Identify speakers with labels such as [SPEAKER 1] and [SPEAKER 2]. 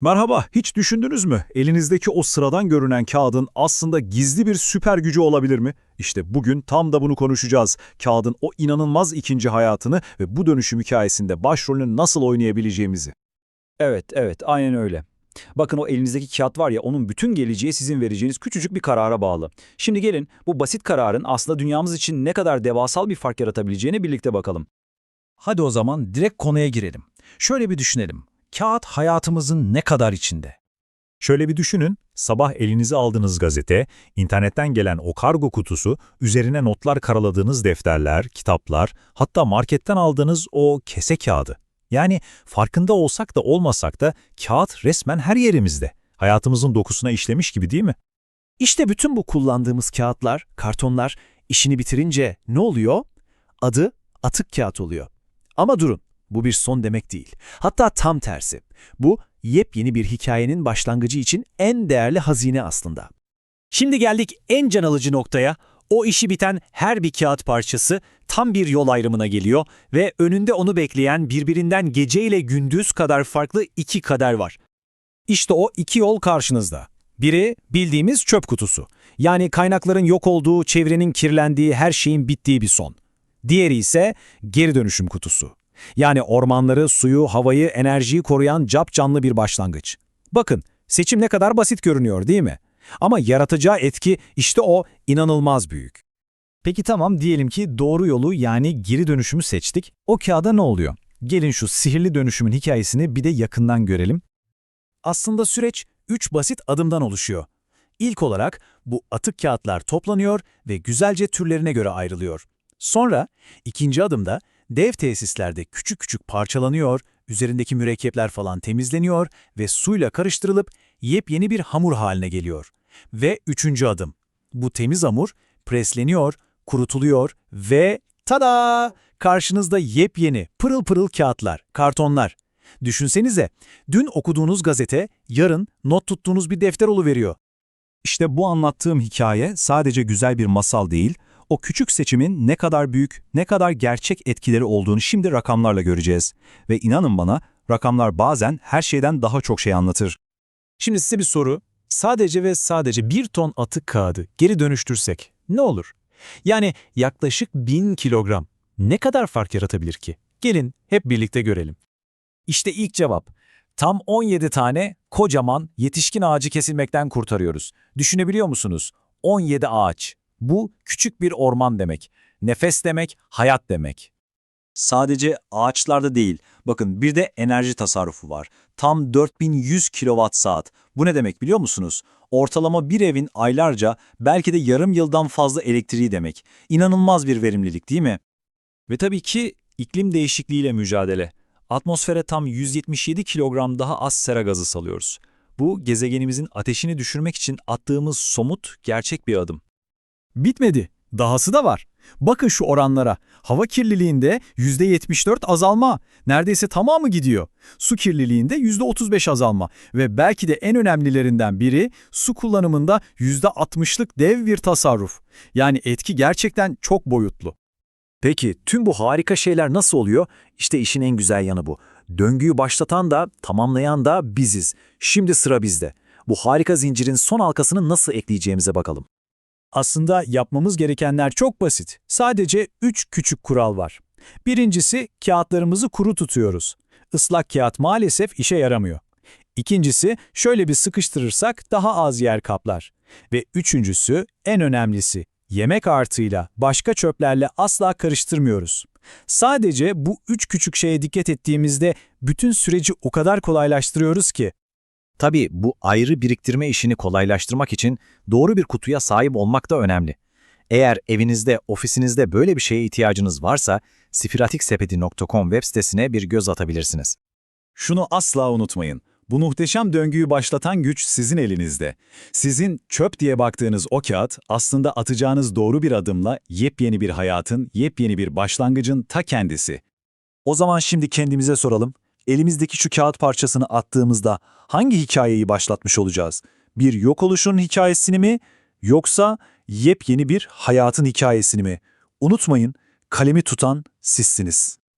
[SPEAKER 1] Merhaba, hiç düşündünüz mü? Elinizdeki o sıradan görünen kağıdın aslında gizli bir süper gücü olabilir mi? İşte bugün tam da bunu konuşacağız. Kağıdın o inanılmaz ikinci hayatını ve bu dönüşüm hikayesinde başrolünü nasıl oynayabileceğimizi.
[SPEAKER 2] Evet, evet, aynen öyle. Bakın o elinizdeki kağıt var ya, onun bütün geleceği sizin vereceğiniz küçücük bir karara bağlı. Şimdi gelin, bu basit kararın aslında dünyamız için ne kadar devasal bir fark yaratabileceğine birlikte bakalım.
[SPEAKER 3] Hadi o zaman direkt konuya girelim. Şöyle bir düşünelim. Kağıt hayatımızın ne kadar içinde?
[SPEAKER 4] Şöyle bir düşünün, sabah elinize aldığınız gazete, internetten gelen o kargo kutusu, üzerine notlar karaladığınız defterler, kitaplar, hatta marketten aldığınız o kese kağıdı. Yani farkında olsak da olmasak da kağıt resmen her yerimizde. Hayatımızın dokusuna işlemiş gibi değil mi?
[SPEAKER 5] İşte bütün bu kullandığımız kağıtlar, kartonlar işini bitirince ne oluyor? Adı atık kağıt oluyor. Ama durun, bu bir son demek değil. Hatta tam tersi. Bu yepyeni bir hikayenin başlangıcı için en değerli hazine aslında.
[SPEAKER 6] Şimdi geldik en can alıcı noktaya. O işi biten her bir kağıt parçası tam bir yol ayrımına geliyor ve önünde onu bekleyen birbirinden gece ile gündüz kadar farklı iki kader var.
[SPEAKER 3] İşte o iki yol karşınızda. Biri bildiğimiz çöp kutusu. Yani kaynakların yok olduğu, çevrenin kirlendiği, her şeyin bittiği bir son. Diğeri ise geri dönüşüm kutusu. Yani ormanları, suyu, havayı, enerjiyi koruyan cap canlı bir başlangıç. Bakın, seçim ne kadar basit görünüyor değil mi? Ama yaratacağı etki işte o inanılmaz büyük. Peki tamam diyelim ki doğru yolu yani geri dönüşümü seçtik. O kağıda ne oluyor? Gelin şu sihirli dönüşümün hikayesini bir de yakından görelim. Aslında süreç 3 basit adımdan oluşuyor. İlk olarak bu atık kağıtlar toplanıyor ve güzelce türlerine göre ayrılıyor. Sonra ikinci adımda dev tesislerde küçük küçük parçalanıyor, üzerindeki mürekkepler falan temizleniyor ve suyla karıştırılıp yepyeni bir hamur haline geliyor. Ve üçüncü adım. Bu temiz hamur presleniyor, kurutuluyor ve tada! Karşınızda yepyeni pırıl pırıl kağıtlar, kartonlar. Düşünsenize, dün okuduğunuz gazete yarın not tuttuğunuz bir defter oluveriyor.
[SPEAKER 1] İşte bu anlattığım hikaye sadece güzel bir masal değil, o küçük seçimin ne kadar büyük, ne kadar gerçek etkileri olduğunu şimdi rakamlarla göreceğiz. Ve inanın bana, rakamlar bazen her şeyden daha çok şey anlatır.
[SPEAKER 3] Şimdi size bir soru. Sadece ve sadece bir ton atık kağıdı geri dönüştürsek ne olur? Yani yaklaşık bin kilogram. Ne kadar fark yaratabilir ki? Gelin hep birlikte görelim. İşte ilk cevap. Tam 17 tane kocaman yetişkin ağacı kesilmekten kurtarıyoruz. Düşünebiliyor musunuz? 17 ağaç. Bu küçük bir orman demek. Nefes demek, hayat demek.
[SPEAKER 2] Sadece ağaçlarda değil, bakın bir de enerji tasarrufu var. Tam 4100 kilowatt saat. Bu ne demek biliyor musunuz? Ortalama bir evin aylarca, belki de yarım yıldan fazla elektriği demek. İnanılmaz bir verimlilik değil mi?
[SPEAKER 4] Ve tabii ki iklim değişikliğiyle mücadele. Atmosfere tam 177 kilogram daha az sera gazı salıyoruz. Bu gezegenimizin ateşini düşürmek için attığımız somut, gerçek bir adım.
[SPEAKER 3] Bitmedi. Dahası da var. Bakın şu oranlara. Hava kirliliğinde %74 azalma. Neredeyse tamamı gidiyor. Su kirliliğinde %35 azalma. Ve belki de en önemlilerinden biri su kullanımında %60'lık dev bir tasarruf. Yani etki gerçekten çok boyutlu.
[SPEAKER 2] Peki tüm bu harika şeyler nasıl oluyor? İşte işin en güzel yanı bu. Döngüyü başlatan da, tamamlayan da biziz. Şimdi sıra bizde. Bu harika zincirin son halkasını nasıl ekleyeceğimize bakalım.
[SPEAKER 3] Aslında yapmamız gerekenler çok basit. Sadece 3 küçük kural var. Birincisi kağıtlarımızı kuru tutuyoruz. Islak kağıt maalesef işe yaramıyor. İkincisi şöyle bir sıkıştırırsak daha az yer kaplar. Ve üçüncüsü en önemlisi yemek artıyla başka çöplerle asla karıştırmıyoruz. Sadece bu üç küçük şeye dikkat ettiğimizde bütün süreci o kadar kolaylaştırıyoruz ki.
[SPEAKER 5] Tabii bu ayrı biriktirme işini kolaylaştırmak için doğru bir kutuya sahip olmak da önemli. Eğer evinizde, ofisinizde böyle bir şeye ihtiyacınız varsa sifiratiksepeti.com web sitesine bir göz atabilirsiniz.
[SPEAKER 1] Şunu asla unutmayın. Bu muhteşem döngüyü başlatan güç sizin elinizde. Sizin çöp diye baktığınız o kağıt aslında atacağınız doğru bir adımla yepyeni bir hayatın, yepyeni bir başlangıcın ta kendisi.
[SPEAKER 2] O zaman şimdi kendimize soralım. Elimizdeki şu kağıt parçasını attığımızda hangi hikayeyi başlatmış olacağız? Bir yok oluşun hikayesini mi yoksa yepyeni bir hayatın hikayesini mi? Unutmayın, kalemi tutan sizsiniz.